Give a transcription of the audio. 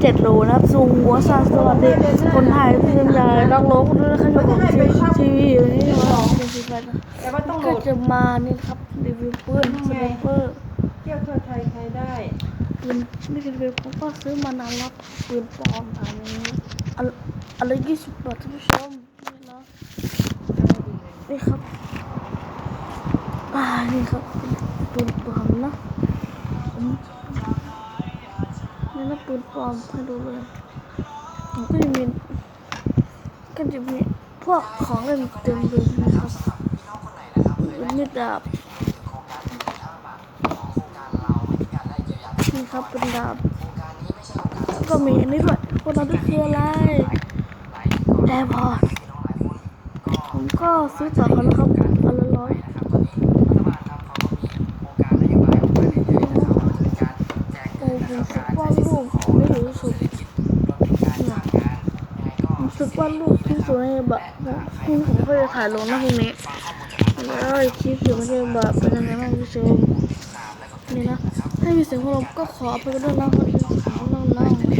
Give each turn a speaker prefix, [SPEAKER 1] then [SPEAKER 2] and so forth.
[SPEAKER 1] เจ็ดโลนะครับสูงหัวซาสวัสดีคนไทยที่ยังใหญ่นักร้องคนด้วยนะครับอยู่ของทีวีอยู่นี่นะครับเป็นสิบแปดนะ
[SPEAKER 2] แต่ว่าต้องโหล
[SPEAKER 1] ก็จะมานี่ครับรีวิวปืนสไนเปอร์
[SPEAKER 2] เที่ยวทั่วไทยใช้ได้
[SPEAKER 1] ปืนนี่รีวิวผมก็ซื้อมานานแล้วปืนปลอมอันนี้อันอันละยี่สิบบาทท่านผู้ชมนี่นะนี่ครับอ่านี่ครับปืนปลอมนะผม นี่นะปืนปลอมให้ดูเลยผมก็จะมีก็จะมีพวกของเล่นเต็มเลยนะครับมีดาบนี่ครับเป็นดาบก็มีอันนี้ด้วยคนนั้นด้วยคืออะไรแอร์พอร์ตผมก็ซื้อจากเขานะครับอันละร้อยโอ้ผมฝึกวาดรูปไม่รู้สุดเนี่ย สึกวาดรูปที่สวยแบบพรุ่งผมก็จะถ่ายลงนะพรุ่งนี้แล้วคลิปเดี๋ยวมันจะแบบเป็นยังไงบ้างผู้ชมนี่นะ ให้มีเสียงของเราก็ขอไปกันด้วยนะคน